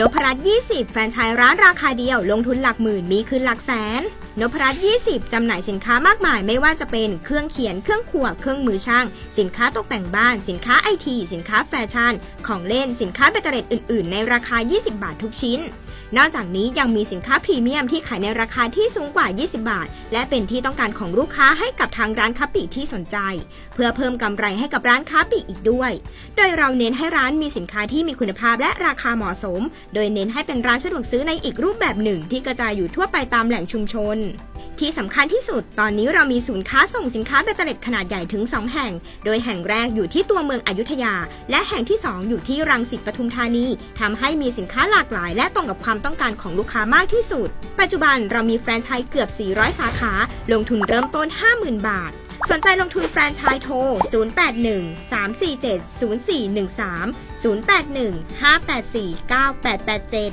นพรัตน์20 แฟนชายร้านราคาเดียว ลงทุนหลักหมื่นมีคืนหลักแสน นพรัตน์20 จำหน่ายสินค้ามากมายไม่ว่าจะเป็นเครื่องเขียน เครื่องครัว เครื่องมือช่าง สินค้าตกแต่งบ้าน สินค้าไอที สินค้าแฟชั่น ของเล่น สินค้าแบตเตอรี่อื่น ๆ ในราคา 20 บาททุกชิ้น นอกจากนี้ยังมีสินค้าพรีเมียมที่ขายในราคาที่สูงกว่า 20 บาท และเป็นที่ต้องการของลูกค้าให้กับทางร้านค้าปลีกที่สนใจ เพื่อเพิ่มกำไรให้กับร้านค้าปลีกอีกด้วย โดยเราเน้นให้ร้านมีสินค้าที่มีคุณภาพและราคาเหมาะสม โดยเน้นให้เป็นร้านสะดวกซื้อในอีกรูปแบบหนึ่งที่กระจายอยู่ทั่วไปตามแหล่งชุมชนที่สำคัญที่สุดตอนนี้เรามีศูนย์ค้าส่งสินค้าเบตเตอร์เล็ตขนาดใหญ่ถึง 2 แห่ง โดยแห่งแรกอยู่ที่ตัวเมืองอยุธยา และแห่งที่ 2 อยู่ที่รังสิตปทุมธานีทำให้มีสินค้าหลากหลาย และตรงกับความต้องการของลูกค้ามากที่สุด ปัจจุบันเรามีแฟรนไชส์เกือบ 400 สาขา ลงทุนเริ่มต้น 50,000 บาท สนใจลงทุนแฟรนไชส์โทร 081 347 0413 081 584 9887